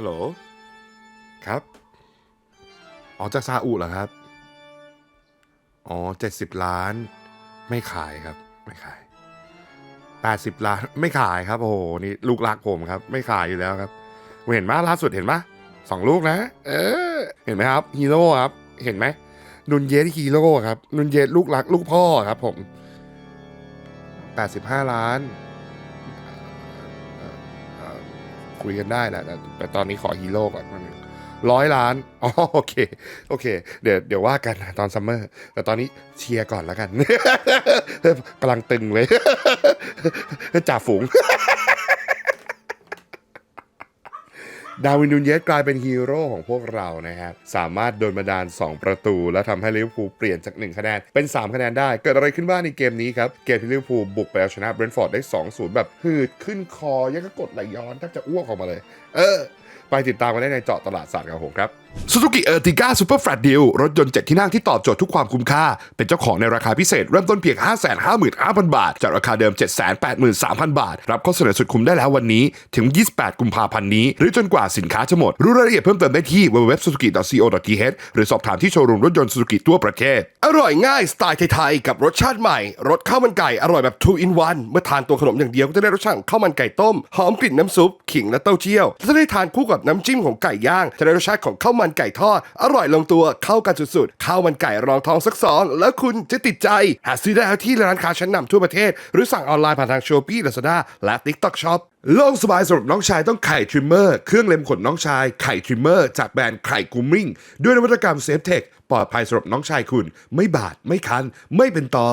ฮัลโหล ครับอ๋อจากซาอุเหรอครับ อ๋อเจ็ดสิบล้าน ไม่ขายครับ ไม่ขายแปดสิบล้าน ไม่ขายครับ โอ้โห นี่ลูกรักผมครับ ไม่ขายอยู่แล้วครับ เห็นไหมล่าสุดเห็นไหมสองลูกนะ เออ เห็นไหมครับ ฮีโร่ครับ เห็นไหมนุนเยสฮีโร่ครับ นุนเยสลูกรักลูกพ่อครับผมแปดสิบห้าล้าน คุยกันได้แหละแต่แต่ตอนนี้ขอฮีโร่ก่อนร้อยล้านอ๋อโอเค โอเค เดี๋ยวเดี๋ยวว่ากันตอนซัมเมอร์ แต่ตอนนี้เชียร์ก่อนแล้วกันกำลังตึงเลยจ่าฝูง ดาวินดูเยสกลายเป็นฮีโร่ของพวกเรานะครับ สามารถโดนบันดาล 2 ประตู และทำให้ลิเวอร์พูลเปลี่ยนจาก 1 คะแนน เป็น 3 คะแนนได้ เกิดอะไรขึ้นบ้างในเกมนี้ครับ เกมที่ลิเวอร์พูลบุกไปเอาชนะเบรนท์ฟอร์ดได้ 2-0 แบบหืดขึ้นคอ ยังก็กดไหลย้อนแทบจะอ้วกออกมาเลย เออ ไปติดตามกันได้ในเจาะตลาดสัตว์ครับผมครับ Suzuki Ertiga Super Flat Deal รถยนต์ 7 ที่นั่งที่ตอบโจทย์ทุกความคุ้มค่า เป็นเจ้าของในราคาพิเศษ เริ่มต้นเพียง 555,000 บาท จากราคาเดิม 783,000 บาท รับข้อเสนอสุดคุ้มได้แล้ววันนี้ ถึง 28 กุมภาพันธ์นี้ หรือจนกว่าสินค้าจะหมด รู้รายละเอียดเพิ่มเติมได้ที่ www.suzuki.co.th หรือสอบถามที่โชว์รูมรถยนต์ Suzuki ทั่วประเทศ อร่อยง่ายสไตล์ไทยๆกับรสชาติใหม่ รสข้าวมันไก่อร่อยแบบ 2 in 1 เมื่อทานตัวขนมอย่างเดียวก็จะได้รสชาติข้าวมันไก่ต้มหอมกลิ่นน้ำซุปขิงและเต้าเจี้ยวถ้าได้ทานคู่กับน้ำจิ้มของไก่ย่างจะได้รสชาติของข้าวมันไก่ทอด อร่อยลงตัวเข้ากันสุดๆข้าวมันไก่รองท้องสักสองแล้วคุณจะติดใจ หาซื้อได้ที่ร้านค้าชั้นนำทั่วประเทศ หรือสั่งออนไลน์ผ่านทาง Shopee Lazada และ TikTok Shop โล่งสบายสำหรับน้องชายต้องไข่ทริมเมอร์ เครื่องเล็มขนน้องชายไข่ทริมเมอร์ จากแบรนด์ไข่กูมิ่ง ด้วยนวัตกรรมเซฟเทคปลอดภัยสำหรับน้องชายคุณ ไม่บาดไม่คัน ไม่เป็นตอ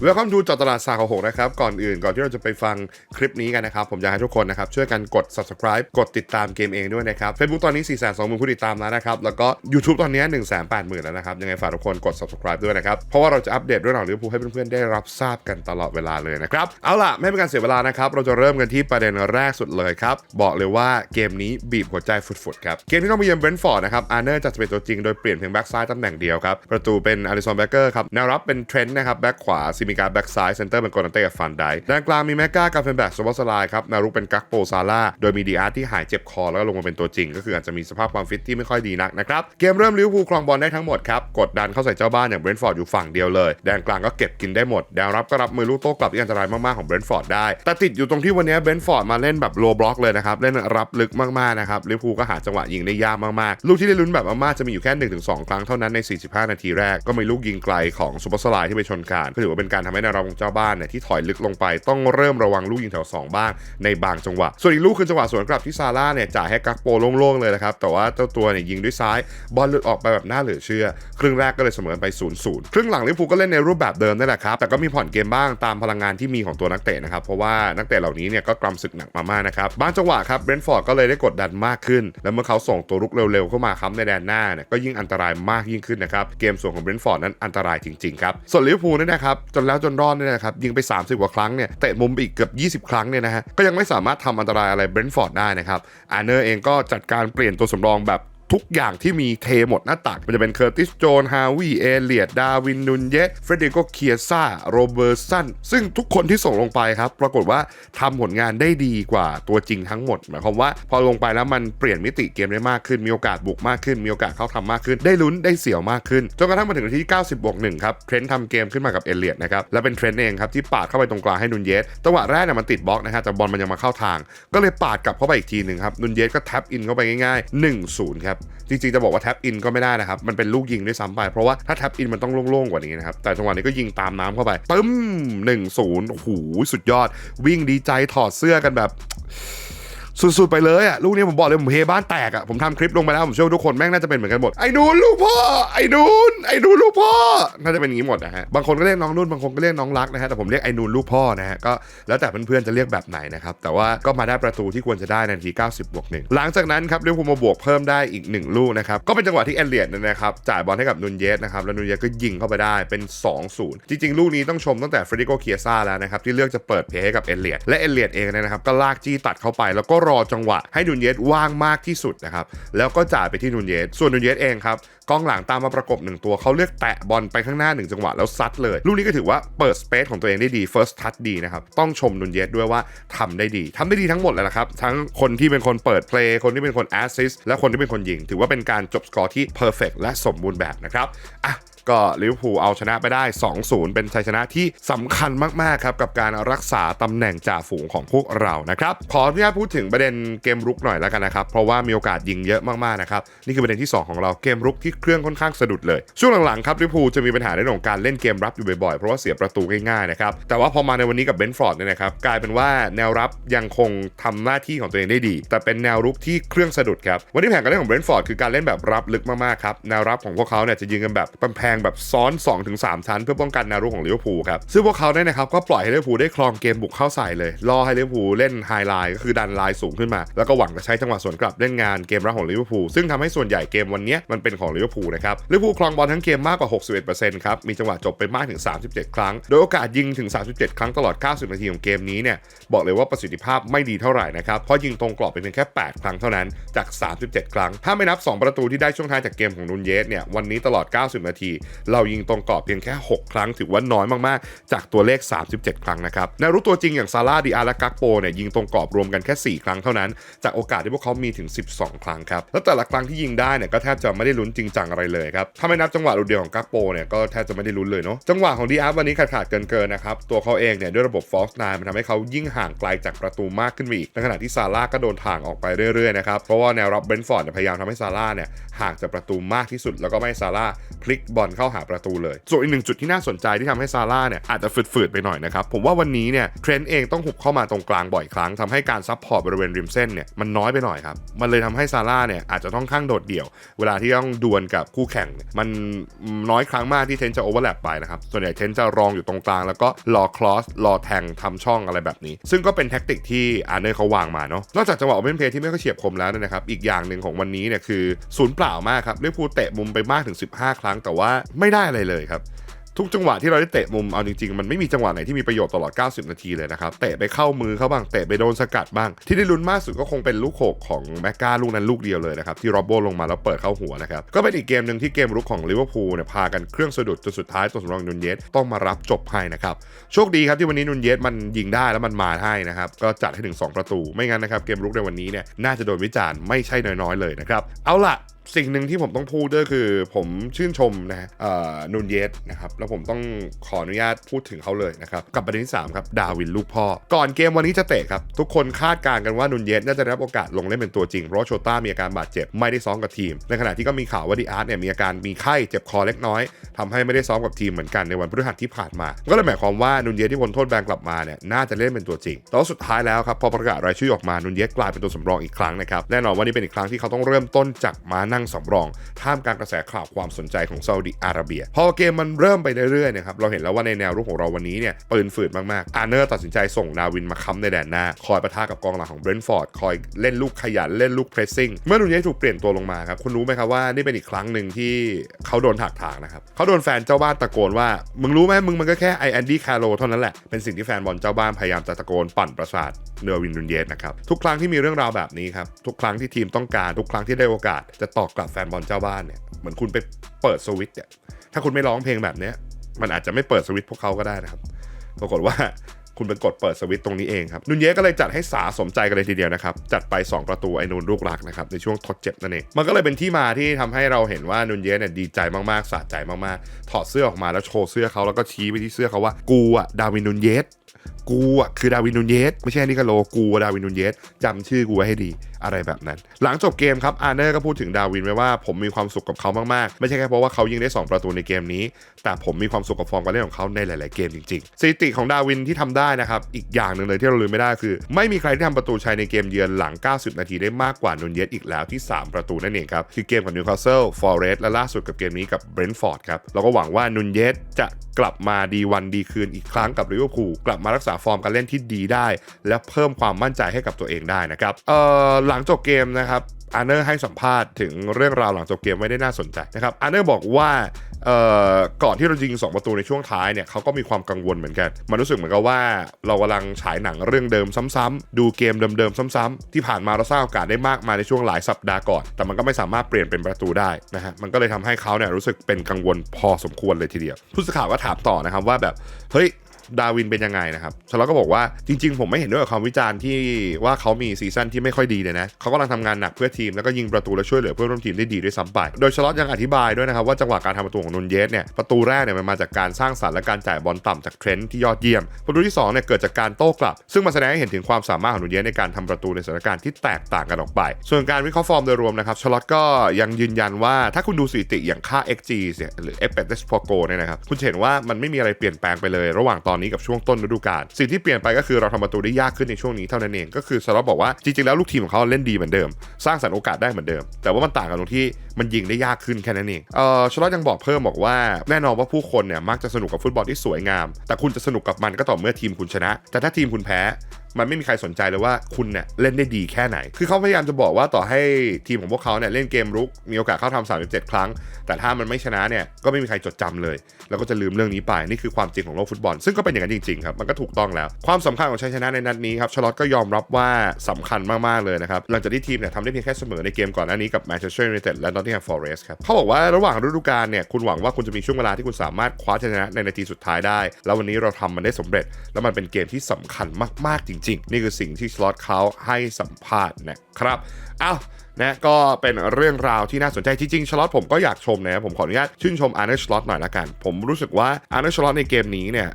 เวลคัมทูจอตลาดสาขาหกนะครับ ก่อนอื่นก่อนที่เราจะไปฟังคลิปนี้กันนะครับ ผมอยากให้ทุกคนนะครับ ช่วยกันกด subscribe กดติดตามเกมเองด้วยนะครับ Facebook ตอนนี้ 4 2 0 0 0 0ผู้ติดตามแล้วนะครับ แล้วก็ YouTube ตอนนี้ 1 8 0 0 0 0แล้วนะครับ ยังไงฝากทุกคนกด subscribe ด้วยนะครับ เพราะว่าเราจะอัปเดตเรื่องราวลิเวอร์พูลให้เพื่อนๆได้รับทราบกันตลอดเวลาเลยนะครับเอาล่ะไม่เป็นการเสียเวลานะครับเราจะเริ่มกันที่ประเด็นแรกสุดเลยครับบอกเลยว่าเกมนี้บีบหัวใจฟุดๆครับเกมที่ต้องไปเยือนเบรนท์ฟอร์ดนะครับอาร์เนอร์จะเป็นตัวจริงโดยเปลี่ยนเพียงแบ็กซ้ายตำแหน่งเดียวครับประตูเป็นอาริสันแบ็กเกอร์ครับแนวรับเป็นเทรนต์นะครับแบ็กขวาซิมิการแบ็กซ้ายเซนเตอร์เป็นโกนันเต้กับฟันไดด้านกลางมีแมกกากับเฟนแบ็กสวอสไลครับนวรุเป็นกักโปซาร่าโดยมีดีอาร์ที่หายเจ็บคอแล้วก็ลงมาเป็นตัวจริง ก็คืออาจจะมีสภาพความฟิตที่ไม่ค่อยดีนักนะครับเกมเริ่มลิเวอร์พูลครองบอลได้ทั้งหมดครับกดดันเข้าใส่เจ้าบ้านอย่างเบรนท์ฟอร์ดอยู่ฝั่งเดียวเลยแดนกลางก็เก็บกินได้หมดแดนรับก็รับมือลูกโต้กลับที่อันตรายมากๆของเบรนท์ฟอร์ดได้แต่ติดอยู่ตรงที่วันนี้เบรนท์ฟอร์ดมาเล่นแบบโลบล็อกเลยนะครับเล่นรับลึกมากๆนะครับลิเวอร์พูลก็หาจังหวะยิงได้ยากมากๆลูกที่ได้ลุ้นแบบมากๆจะมีอยู่แค่1-2 ครั้งเท่านั้นใน 45 นาทีแรกก็มีลูกยิงไกลของซูเปอร์สไลด์ที่ไปชนการก็ถือว่าเป็นการทำให้แนวรับของเจ้าบ้านเนี่ยที่ถอยลึกลงไปต้องเริ่มระวังลูกยิงแถว 2 บ้างในบางจังหวะ ส่วนอีกลูกคือจังหวะสวนกลับที่ซาร่าเนี่ยจ่ายให้กักโปโล่งๆเลยนะครับ แต่ว่าเจ้าตัวเนี่ยยิงด้วยซ้าย บอลหลุดออกไปแบบน่าเหลือเชื่อ ครึ่งแรกก็เลยเสมอไป0-0ครึ่งหลังลิเวอร์พูลก็เล่นในรูปแบบเดิมนั่นแหละครับแต่ก็มีผ่อนเกมบ้างตามพลังงานที่มีของตัวนักเตะนะครับเพราะว่านักเตะเหล่านี้เนี่ยก็กำศึกหนักมามากนะครับบางจังหวะครับเบรนฟอร์ดก็เลยได้กดดันมากขึ้น แล้วเมื่อเขาส่งตัวรุกเร็วๆเข้ามาค้ำในแดนหน้าเนี่ยก็ยิ่งอันตรายมากยิ่งขึ้นนะครับเกมส่วนของเบรนฟอร์ดนั้นอันตรายจริงๆครับส่วนลิเวอร์พูลนี่นะครับจนแล้วจนรอดเนี่ยนะครับยิงไป 30 กว่าครั้งเนี่ยเตะมุมไปอีกเกือบ 20 ครั้งเนี่ยนะฮะก็ยังไม่สามารถทำอันตรายอะไรเบรนท์ฟอร์ดได้นะครับอาร์เนอร์เองก็จัดการเปลี่ยนตัวสำรองแบบ ทุกอย่างที่มีเทหมดหน้าตัก มันจะเป็นเคอร์ติสโจนฮาวิเอเลียด ดาวินนุนเยสเฟรเดโกเคียซ่าโรเบอร์สันซึ่งทุกคนที่ส่งลงไปครับ ปรากฏว่าทำผลงานได้ดีกว่าตัวจริงทั้งหมด หมายความว่าพอลงไปแล้วมันเปลี่ยนมิติเกมได้มากขึ้น มีโอกาสบุกมากขึ้น มีโอกาสเข้าทำมากขึ้น ได้ลุ้นได้เสียวมากขึ้น จนกระทั่งมาถึงที่ 90บวก1ครับ เทรนต์ทำเกมขึ้นมากับเอเลียดนะครับ และเป็นเทรนต์เองครับที่ปาดเข้าไปตรงกลางให้นุนเยสจังหวะแรกเนี่ยมันติดบล็อกนะฮะแต่บอลมันยังมาเข้าทาง ก็เลยปาดกลับเข้าไปอีกทีหนึ่งครับ นุนเยสก็แท็บอินเข้าไปง่ายๆ1-0ครับจริงๆจะบอกว่าแท็บอินก็ไม่ได้นะครับ มันเป็นลูกยิงด้วยซ้ำไป เพราะว่าถ้าแท็บอินมันต้องโล่งๆกว่านี้นะครับ แต่จังหวะนี้ก็ยิงตามน้ำเข้าไปปึ้ม1-0โอ้โหสุดยอด วิ่งดีใจถอดเสื้อกันแบบ สุดๆไปเลยอะลูกนี้ผมบอกเลยผมเฮบ้านแตกอะผมทำคลิปลงไปแล้วผมเชื่อทุกคนแม่งน่าจะเป็นเหมือนกันหมดไอ้นูนลูกพ่อไอ้นูนไอ้นูนลูกพ่อน่าจะเป็นอย่างนี้หมดนะฮะบางคนก็เรียกน้องนุ่นบางคนก็เรียกน้องรักนะฮะแต่ผมเรียกไอ้นูนลูกพ่อนะฮะก็แล้วแต่เพื่อนๆจะเรียกแบบไหนนะครับแต่ว่าก็มาได้ประตูที่ควรจะได้ในที 90บวกหนึ่งหลังจากนั้นครับเรียกผมมาบวกเพิ่มได้อีก 1 ลูกนะครับก็เป็นจังหวะที่แอนเลียดนะครับจ่ายบอลให้กับนุนเยสนะครับแล้วนุนเยสก็ยิงเข้าไปได้เป็น 2-0 จริงๆ ลูกนี้ต้องชมตั้งแต่เฟรดิโกเคียซ่าแล้วนะครับที่เลือกจะเปิดเพย์ให้กับเอเลียดและเอเลียดเองนะครับก็ลากจี้ตัดเข้าไปแล้วก็รอจังหวะ ให้นูนเยสว่างมากที่สุดนะครับ แล้วก็จ่ายไปที่นูนเยส ส่วนนูนเยสเองครับกองหลังตามมาประกบหนึ่งตัวเขาเลือกแตะบอลไปข้างหน้าหนึ่งจังหวะแล้วซัดเลย ลูกนี้ก็ถือว่าเปิดสเปซของตัวเองได้ดี first touch ดีนะครับ ต้องชมนุนเยสด้วยว่าทำได้ดีทำได้ดีทั้งหมดเลยนะครับ ทั้งคนที่เป็นคนเปิดเพลย์คนที่เป็นคนแอสซิสและคนที่เป็นคนยิง ถือว่าเป็นการจบสกอร์ที่ perfect และสมบูรณ์แบบนะครับอะ ก็ลิเวอร์พูลเอาชนะไปได้ 2-0 เป็นชัยชนะที่สำคัญมากๆครับกับการรักษาตำแหน่งจ่าฝูงของพวกเรานะครับขออนุญาตพูดถึงประเด็นเกมรุกหน่อยแล้วกันนะครับเพราะว่ามีโอกาสยิงเยอะมากๆนะครับนี่คือประเด็นที่ 2 ของเราเกมรุกที่เครื่องค่อนข้างสะดุดเลย ช่วงหลังๆครับลิเวอร์พูลจะมีปัญหาในเรื่องของการเล่นเกมรับอยู่บ่อยๆ เพราะว่าเสียประตูง่ายๆนะครับแต่ว่าพอมาในวันนี้กับเบนฟอร์ดเนี่ยนะครับกลายเป็นว่าแนวรับยังคงทำหน้าที่ของตัวเองได้ดี แต่เป็นแนวรุกที่เครื่องสะดุดครับวันนี้แผนการเล่นของเบนฟอร์ดคือการเล่นแบบรับลึกมากๆครับแนวรับของพวกเขาเนี่ยจะยิงกันแบบกำแพงแบบซ้อน 2-3 ชั้นเพื่อป้องกันแนวรุกของลิเวอร์พูลครับซึ่งพวกเขาเนี่ยนะครับก็ปล่อยให้ลิเวอร์พูลได้ครองเกมบุกเข้าใส่เลยล่อให้ลิเวอร์พูลเล่นไฮไลน์ก็คือดันไลน์สูงขึ้นมา แล้วก็หวังจะใช้จังหวะสวนกลับเล่นงานเกมรับของลิเวอร์พูลซึ่งทำให้ส่วนใหญ่เกมวันนี้มันเป็นของลิเวอร์พูลนะครับลิเวอร์พูลครองบอลทั้งเกมมากกว่า 61%ครับมีจังหวะจบไปมากถึง 37 ครั้ง โดยโอกาสยิงถึง 37 ครั้งตลอด 90 นาทีของเกมนี้เนี่ยบอกเลยว่าประสิทธิภาพไม่ดีเท่าไหร่นะครับเพราะยิงตรงกรอบไปเพียงแค่ 8 ครั้งเท่านั้นจาก 37 ครั้ง ถ้าไม่นับ 2 ประตูที่ได้ช่วงท้ายจากเกมของนุนเยสเนี่ยวันนี้ตลอด 90 นาทีเรายิงตรงกรอบเพียงแค่ 6 ครั้งถือว่าน้อยมากๆ จากตัวเลข 37 ครั้งนะครับแนวรุกตัวจริงอย่างซาร่าดิอาร์และกักโปเนี่ยยิงตรงกรอบรวมกันแค่ 4 ครั้งเท่านั้น จากโอกาสที่พวกเขามีถึง 12 ครั้งครับแล้วแต่ละครั้งที่ยิงได้เนี่ยก็แทบจะไม่ได้ลุ้นจริงจังอะไรเลยครับถ้าไม่นับจังหวะลูกเดียวของกักโปเนี่ยก็แทบจะไม่ได้ลุ้นเลยเนาะจังหวะของดีอาร์วันนี้ขาดขาดๆเกินเกินๆนะครับตัวเขาเองเนี่ยด้วยระบบ false nine มันทำให้เขายิ่งห่างไกลจากประตูมากขึ้นไปอีกในขณะที่ซาร่าก็โดนถ่างออกไปเรื่อยๆนะครับเพราะว่าแนวรับเบนฟอร์ดพยายามทำให้ซาร่าเนี่ยห่างจากประตูมากที่สุดแล้วก็ไม่ซาร่าพลิกบอลเข้าหาประตูเลย ส่วนอีกหนึ่งจุดที่น่าสนใจที่ทำให้ซาร่าเนี่ยอาจจะฝืดๆไปหน่อยนะครับผมว่าวันนี้เนี่ยเทรนต์เองต้องหุบเข้ามาตรงกลางบ่อยครั้งทำให้การซับพอร์ตบริเวณริมเส้นเนี่ยมันน้อยไปหน่อยครับมันเลยทำให้ซาร่าเนี่ยอาจจะต้องข้างโดดเดี่ยว เวลาที่ต้องดวลกับคู่แข่งเนี่ยมันน้อยครั้งมากที่เทนจะโอเวอร์แลปไปนะครับส่วนใหญ่เทนจะรองอยู่ตรงกลางแล้วก็รอคลอสรอแทงทำช่องอะไรแบบนี้ ซึ่งก็เป็นแท็กติกที่อาร์เนอร์เขาวางมาเนาะนอกจากจังหวะโอเพนเพลย์ที่ไม่ค่อยเฉียบคมแล้วนยนะครับอีกอย่างหนึ่งของวันนี้เนี่ยคือศูนย์เปล่ามากครับลิเวอร์พูลเตะมุมไปมากถึง 15 ครั้ง แต่ว่าไม่ได้อะไรเลยครับ ทุกจังหวะที่เราได้เตะมุมเอาจริงๆ มันไม่มีจังหวะไหนที่มีประโยชน์ตลอด 90 นาทีเลยนะครับ เตะไปเข้ามือเขาบ้างเตะไปโดนสกัดบ้าง ที่ได้ลุ้นมากสุดก็คงเป็นลูกโขกของแมกกาลูกนั้นลูกเดียวเลยนะครับ ที่โรบโบลงมาแล้วเปิดเข้าหัวนะครับ ก็เป็นอีกเกมหนึ่งที่เกมรุกของลิเวอร์พูลเนี่ยพากันเครื่องสะดุดจนสุดท้ายตัวสำรองนุนเยสต้องมารับจบให้นะครับโชคดีครับที่วันนี้นุนเยสมันยิงได้แล้วมันมาให้นะครับก็จัดให้ถึง2ประตูไม่งั้นนะครับเกมรุกในวันนี้เนี่ยน่าจะโดนวิจารณ์ไม่ใช่น้อยๆเลยนะครับเอาล่ะ สิ่งหนึ่งที่ผมต้องพูดก็คือ ผมชื่นชมนะฮะนูนเยสนะครับแล้วผมต้องขออนุญาตพูดถึงเขาเลยนะครับกับประเด็นที่3ครับดาวินลูกพ่อ ก่อนเกมวันนี้จะเตะครับ ทุกคนคาดการณ์กันว่านูนเยสน่าจะได้รับโอกาสลงเล่นเป็นตัวจริงเพราะโชต้ามีอาการบาดเจ็บไม่ได้ซ้อมกับทีม ในขณะที่ก็มีข่าวว่าดีอาร์ตเนี่ยมีอาการมีไข้เจ็บคอเล็กน้อยทำให้ไม่ได้ซ้อมกับทีมเหมือนกันในวันพฤหัสที่ผ่านมา ก็เลยหมายความว่านูนเยสที่พ้นโทษแบนกลับมาเนี่ยน่าจะเล่นเป็นตัวจริงแต่ว่าสุดท้ายแล้วครับพอประกาศรายชื่อออกมานูนเยสกลายเป็นตัวสำรองอีกครั้งนะครับแน่นอนว่านี่เป็นอีกครั้งที่เขาต้องเริ่มต้นจากมานั่งสำรอง ท่ามกลางกระแสข่าวความสนใจของซาอุดิอาระเบีย พอเกมมันเริ่มไปเรื่อยๆนะครับเราเห็นแล้วว่าในแนวรุกของเราวันนี้เนี่ยปืนฝืดมากๆ อาร์เนอร์ตัดสินใจส่งนาวินมาค้ำในแดนหน้า คอยปะทะกับกองหลังของเบรนท์ฟอร์ดคอยเล่นลูกขยันเล่นลูกเพรสซิ่งเมื่อนูนเยถูกเปลี่ยนตัวลงมาครับคุณรู้ไหมครับว่านี่เป็นอีกครั้งหนึ่งที่เขาโดนถักถางนะครับเขาโดนแฟนเจ้าบ้านตะโกนว่ามึงรู้ไหมมึงมันก็แค่ไอแอนดี้คาร์โลเท่านั้นแหละเป็นสิ่งที่แฟนบอลเจ้าบ้านพยายามจะตะโกนปั่นประสาทเนอร์วินนูนเยสนะครับทุกครั้งที่มีเรื่องราวแบบนี้ครับทุกครั้งที่ทีมต้องการทุกครั้งที่ได้โอกาสจะตอบกลับแฟนบอลเจ้าบ้านเนี่ยเหมือนคุณไปเปิดสวิตช์เนี่ยถ้าคุณไม่ร้องเพลงแบบเนี้ยมันอาจจะไม่เปิดสวิตช์พวกเขาก็ได้นะครับ ปรากฏว่าคุณเป็นกดเปิดสวิตช์ตรงนี้เองครับนุนเยก็เลยจัดให้สาสมใจกันเลยทีเดียวนะครับ จัดไป 2 ประตูไอ้นูนลูกรักนะครับในช่วงทดเจ็บนั่นเอง มันก็เลยเป็นที่มาที่ทำให้เราเห็นว่านุนเยเนี่ยดีใจมากๆสะใจมากๆ ถอดเสื้อออกมาแล้วโชว์เสื้อเขาแล้วก็ชี้ไปที่เสื้อเขาว่ากูอะดาวินนุนเยส กูอะคือดาวินนูเยสไม่ใช่นิคาโลกูอะดาวินนูเยสจำชื่อกูไว้ให้ดีอะไรแบบนั้น หลังจบเกมครับอาร์เนอร์ก็พูดถึงดาวินไว้ว่าผมมีความสุขกับเขามากๆ ไม่ใช่แค่เพราะว่าเขายิงได้ 2 ประตูในเกมนี้ แต่ผมมีความสุขกับฟอร์มการเล่นของเขาในหลาย ๆ เกมจริง ๆ สถิติของดาวินที่ทำได้นะครับ อีกอย่างหนึ่งเลยที่เราลืมไม่ได้คือ ไม่มีใครที่ทำประตูชัยในเกมเยือนหลัง 90 นาทีได้มากกว่านูเยสอีกแล้วที่ 3 ประตูนั่นเองครับคือเกมกับนิวคาสเซิลฟอร์เรสและล่าสุดกับเกมนี้กับเบรนท์ฟอร์ดครับเราก็หวังว่านูเยสจะกลับมาดีวันดีคืนอีกครั้งกับลิเวอร์พูลกลับมารักษาฟอร์มการเล่นที่ดีได้ และเพิ่มความมั่นใจให้กับตัวเองได้นะครับเอ่อหลังจบเกมนะครับอาร์เนอร์ให้สัมภาษณ์ถึงเรื่องราวหลังจบเกมไม่ได้น่าสนใจนะครับอาร์เนอร์บอกว่าก่อนที่เราจะยิง 2 ประตูในช่วงท้ายเนี่ยเขาก็มีความกังวลเหมือนกัน มันรู้สึกเหมือนกับว่าเรากำลังฉายหนังเรื่องเดิมซ้ำๆดูเกมเดิมๆซ้ำๆที่ผ่านมาเราสร้างโอกาสได้มากมาในช่วงหลายสัปดาห์ก่อน แต่มันก็ไม่สามารถเปลี่ยนเป็นประตูได้นะฮะมันก็เลยทำให้เขาเนี่ยรู้สึกเป็นกังวลพอสมควรเลยทีเดียวผู้สื่อข่าวก็ถามต่อนะครับว่าแบบเฮ้ย ดาวินเป็นยังไงนะครับชลอตก็บอกว่าจริง ๆ ผมไม่เห็นด้วยกับคำวิจารณ์ที่ว่าเขามีซีซั่นที่ไม่ค่อยดีเลยนะเขากำลังทำงานหนักเพื่อทีมแล้วก็ยิงประตูและช่วยเหลือเพื่อนร่วมทีมได้ดีด้วยซ้ำไปโดยชลอตยังอธิบายด้วยนะครับว่าจังหวะการทำประตูของนุนเยสเนี่ยประตูแรกเนี่ยมันมาจากการสร้างสรรค์และการจ่ายบอลต่ำจากเทรนด์ที่ยอดเยี่ยมประตูที่สองเนี่ยเกิดจากการโต้กลับ ซึ่งมาแสดงให้เห็นถึงความสามารถของนุนเยสในการทำประตูในสถานการณ์ที่แตกต่างกันออกไป ส่วนการวิเคราะห์ฟอร์มโดยรวมนะครับชลอตก็ยังยืนยันว่าถ้าคุณดูสถิติอย่างค่า xg เนี่ยหรือ expected per goal เนี่ยนะครับคุณเห็นว่ามันไม่มีอะไรเปลี่ยนแปลงไปเลยระหว่างตอนอนนี้กับช่วงต้นฤดูกาลสิ่งที่เปลี่ยนไปก็คือเราทำประตูได้ยากขึ้นในช่วงนี้เท่านั้นเองก็คือสล็อตบอกว่าจริงๆแล้วลูกทีมของเขาเล่นดีเหมือนเดิม สร้างสรรค์โอกาสได้เหมือนเดิม แต่ว่ามันต่างกันตรงที่มันยิงได้ยากขึ้นแค่นั้นเองเออชลอตยังบอกเพิ่มบอกว่าแน่นอนว่าผู้คนเนี่ยมักจะสนุกกับฟุตบอลที่สวยงาม แต่คุณจะสนุกกับมันก็ต่อเมื่อทีมคุณชนะ แต่ถ้าทีมคุณแพ้ มันไม่มีใครสนใจเลยว่าคุณเนี่ยเล่นได้ดีแค่ไหน คือเขาพยายามจะบอกว่าต่อให้ทีมของพวกเขาเนี่ยเล่นเกมรุกมีโอกาสเข้าทำ37 ครั้ง แต่ถ้ามันไม่ชนะเนี่ยก็ไม่มีใครจดจำเลย แล้วก็จะลืมเรื่องนี้ไปนี่คือความจริงของโลกฟุตบอล ซึ่งก็เป็นอย่างนั้นจริงๆครับมันก็ถูกต้องแล้ว ความสำคัญของชัยชนะในนัดนี้ครับชลอตก็ยอมรับว่าสำคัญมากๆเลยนะครับหลังจากที่ทีมเนี่ยทำได้เพียงแค่เสมอในเกมก่อนหน้านี้กับแมนเชสเตอร์ยูไนเต็ดและนอตติงแฮมฟอเรสต์ครับเขาบอกว่าระหว่างฤดูกาลเนี่ยคุณหวังว่าคุณจะมีช่วงเวลาที่คุณสามารถคว้าชัยชนะในนาทีสุดท้ายได้ แล้ววันนี้เราทำมันได้สำเร็จ แล้วมันเป็นเกมที่สำคัญมากๆจริงๆ นี่คือสิ่งที่สล็อตเขาให้สัมภาษณ์นะครับอ้าว นะก็เป็นเรื่องราวที่น่าสนใจจริงๆชลอตผมก็อยากชมนะผมขออนุญาตชื่นชมอาร์เนชลอตหน่อยละกัน ผมรู้สึกว่าอาร์เนชลอตในเกมนี้เนี่ย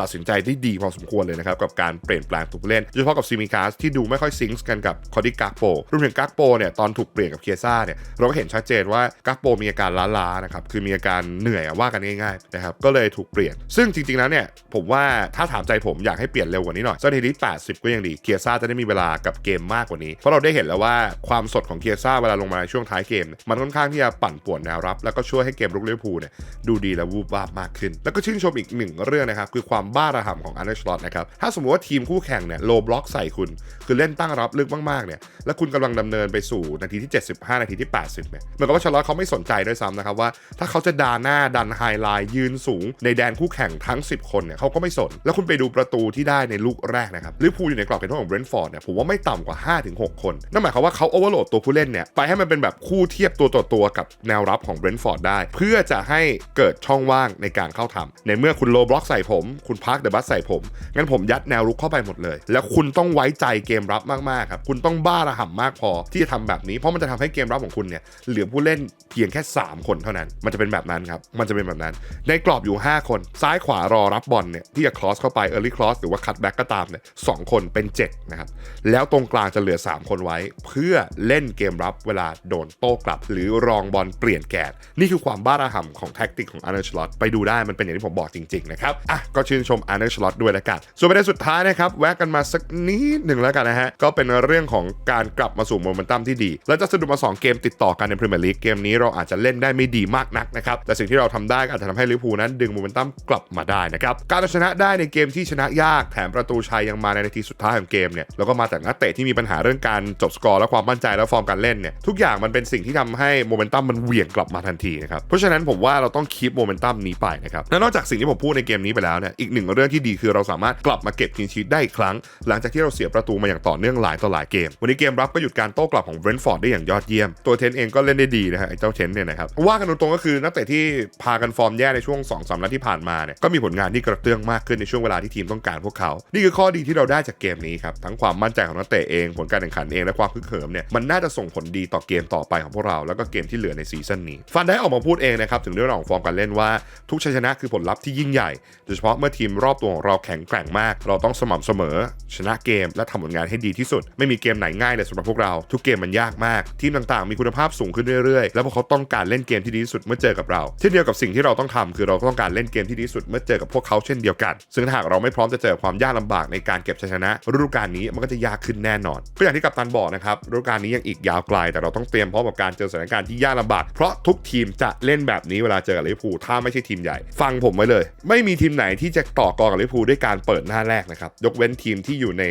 ตัดสินใจได้ดีพอสมควรเลยนะครับ กับการเปลี่ยนแปลงตัวผู้เล่นโดยเฉพาะกับซิมิคาสที่ดูไม่ค่อยซิงค์กันกับคอดิกาโปรวมถึงกาโปเนี่ยตอนถูกเปลี่ยนกับเคียซ่าเนี่ยเราก็เห็นชัดเจนว่ากาโปมีอาการล้าๆนะครับคือมีอาการเหนื่อยว่ากันง่ายๆนะครับก็เลยถูกเปลี่ยน ซึ่งจริงๆแล้วเนี่ยผมว่าถ้าถามใจผมอยากให้เปลี่ยนเร็วกว่านี้หน่อยสักทีนี้80 ก็ยังดีเคียซ่าจะได้มีเวลากับเกมมากกว่านี้เพราะเราได้เห็นแล้วว่าความสดของเคียซ่าเวลาลงมาในช่วงท้ายเกม มันค่อนข้างที่จะปั่นป่วนแนวรับ แล้วก็ช่วยให้เกมรุกลิเวภูเนี่ยดูดีและวูบวาบมากขึ้น แล้วก็ชื่นชมอีกหนึ่งเรื่องนะครับคือความบ้าระห่ำของอาร์ชลอตนะครับถ้าสมมติว่าทีมคู่แข่งเนี่ยโลบล็อกใส่คุณ คือเล่นตั้งรับลึกมากๆเนี่ยแล้วคุณกำลังดำเนินไปสู่นาทีที่ 75 นาทีที่ 80เนี่ยเหมือนกับว่าชลอตเขาไม่สนใจด้วยซ้ำนะครับว่าถ้าเขาจะดาหน้าดันไฮไลน์ยืนสูง ในแดนคู่แข่งทั้ง 10 คนเนี่ยเขาก็ไม่สน แล้วคุณไปดูประตูที่ได้ในลูกแรกนะครับลิเวอร์พูลอยู่ในกรอบเขตโทษของเบรนท์ฟอร์ดเนี่ยผมว่าไม่ต่ำกว่า 5-6 คนนั่นหมายความว่าเขาโอเวอร์โหลดตัวผู้เล่นเนี่ยไปให้มันเป็นแบบคู่เทียบตัวต่อตัวกับแนวรับของเบรนท์ฟอร์ดได้ เพื่อจะให้เกิดช่องว่างในการเข้าทำในเมื่อคุณโลบล็อกใส่ผม คุณพาร์คเดอะบัสใส่ผม งั้นผมยัดแนวรุกเข้าไปหมดเลย แล้วคุณต้องไว้ใจเกมรับมากๆครับ คุณต้องบ้าระห่ำมากพอที่จะทำแบบนี้ เพราะมันจะทำให้เกมรับของคุณเนี่ยเหลือผู้เล่นเพียงแค่ 3 คนเท่านั้น มันจะเป็นแบบนั้นครับ มันจะเป็นแบบนั้น ในกรอบอยู่ 5 คน ซ้ายขวารอรับบอลเนี่ยที่จะคลอสเข้าไป early cross หรือว่าคัตแบ็กก็ตามเนี่ยสองคนเป็น7นะครับ แล้วตรงกลางจะเหลือ 3 คนไว้ เพื่อเล่นเกมรับเวลาโดนโต้กลับ หรือรองบอลเปลี่ยนแกนนี่คือความบ้าระห่ำของแท็กติกของอาร์เนชลอตไปดูได้มันเป็นอย่างที่ผมบอกจริงๆนะครับอะก็ชื่นชมอาร์เนชลอตด้วยล้วกันส่วนประเด็นสุดท้ายนะครับแวะกันมาสักนิดหนึ่งแล้วกันนะฮะก็เป็นเรื่องของการกลับมาสู่โมเมนตัมที่ดีแล้วจะสะดุดมา 2 เกมติดต่อกันในพรีเมียร์ลีกเกมนี้เราอาจจะเล่นได้ไม่ดีมากนักนะครับแต่สิ่งที่เราทำได้ก็อาจจะทำให้ลิเวอร์พูลนั้นดึงโมเมนตัมกลับมาได้นะครับการชนะได้ในเกมที่ชนะยากแถมประตูชัยยังมาในนาทีสุดท้ายของเกมเนี่ยแล้วก็มาจากนักเตะที่มีปัญหาเรื่องการจบสกอร์และความมั่นใจและฟอร์มการเล่นเนี่ยทุกอย่างมันเป็นสิ่งที่ทำให้โมเมนตัมมันเหวี่ยงกลับมาทันทีนะครับเพราะฉะนั้นผมว่าเราต้องคีปโมเมนตัมนี้ไปนะครับและนอกจากสิ่งที่ผมพูดในเกมนี้ไปแล้วเนี่ยอีกหนึ่งเรื่องที่ดีคือเราสามารถกลับมาเก็บคลีนชีทได้อีกครั้ง หลังจากที่เราเสียประตูมาอย่างต่อเนื่องหลายต่อหลายเกม วันนี้เกมรับก็หยุดการโต้กลับของเบรนท์ฟอร์ดได้อย่างยอดเยี่ยม ตัวเทนเองก็เล่นได้ดีนะฮะไอ้เจ้าเทนเนี่ยนะครับว่ากันตรงๆก็คือนักเตะที่พากันฟอร์มแย่ในช่วง2อสนัดที่ผ่านมาเนี่ยก็มีผลงานที่กระเตื้องมากขึ้นในช่วงเวลาที่ทีมต้องการพวกเขา นี่คือข้อดีที่เราได้จากเกมนี้ครับทั้งความมั่นใจของนักเตะเองผลการแข่งขันเองและความพึกเหิมเนี่ยมันน่าจะส่งผลดีต่อเกมต่อไปของพวกเรา แล้วก็เกมที่เหลือในซีซั่นนี้ ฟันได้ออกมาพูดเองนะครับถึงเรื่องของฟอร์มการเล่นว่าทุกชัยชนะคือผลลัพธ์ที่ยิ่งใหญ่ โดยเฉพาะเมื่อทีมรอบตัวของเราแข็งแกร่งมาก เราต้องสม่ำเสมอ ชนะเกม และทำผลงานให้ดีที่สุด ไม่มีเกมไหนง่ายเลยสำหรับพวกเรา ทุกเกมมันยากมาก ทีมต่างๆ มีคุณภาพสูงขึ้นเรื่อยๆ แล้วพวกเขาต้องการเล่นเกมที่ดีที่สุดเมื่อเจอกับเราเช่นเดียวกับสิ่งที่เราต้องทำคือเราก็ต้องการเล่นเกมที่ดีที่สุดเมื่อเจอกับพวกเขาเช่นเดียวกัน ซึ่งหากเราไม่พร้อมจะเจอความยากลำบากในการเก็บชัยชนะฤดูกาลนี้มันก็จะยากขึ้นแน่นอนก็อย่างที่กัปตันบอกนะครับฤดูกาลนี้ยังอีกยาวไกล แต่เราต้องเตรียมพร้อมกับการเจอสถานการณ์ที่ยากลำบาก เพราะทุกทีมจะเล่นแบบนี้เวลาเจอกับลิเวอร์พูลถ้าไม่ใช่ทีมใหญ่ ฟังผมไว้เลย ไม่มีทีมไหนที่จะต่อกรกับลิเวอร์พูลด้วยการเปิดหน้าแรกนะครับยกเว้นทีมที่อยู่ใน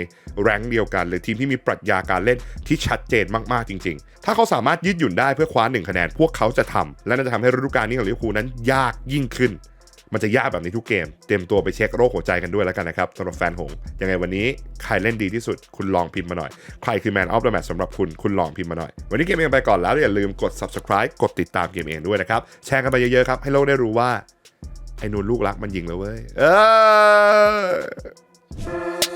แรงเดียวกัน หรือทีมที่มีปรัชญาการเล่นที่ชัดเจนมากๆจริง ๆ ถ้าเขาสามารถยืดหยุ่นได้เพื่อคว้าหนึ่งคะแนนพวกเขาจะทำและน่าจะทำให้ฤดูกาลนี้ของลิเวอร์พูลนั้นยากยิ่งขึ้น มันจะยากแบบนี้ทุกเกม เตรียมตัวไปเช็คโรคหัวใจกันด้วยแล้วกันนะครับสำหรับแฟนหง ยังไงวันนี้ใครเล่นดีที่สุดคุณลองพิมพ์มาหน่อย ใครคือแมนออฟเดอะแมตสำหรับคุณคุณลองพิมพ์มาหน่อย วันนี้เกมเองไปก่อนแล้วอย่าลืมกด subscribe กดติดตามเกมเองด้วยนะครับแชร์กันไปเยอะๆครับให้โลกได้รู้ว่าไอ้นูนลูกรักมันยิงแล้วเว้ยเออ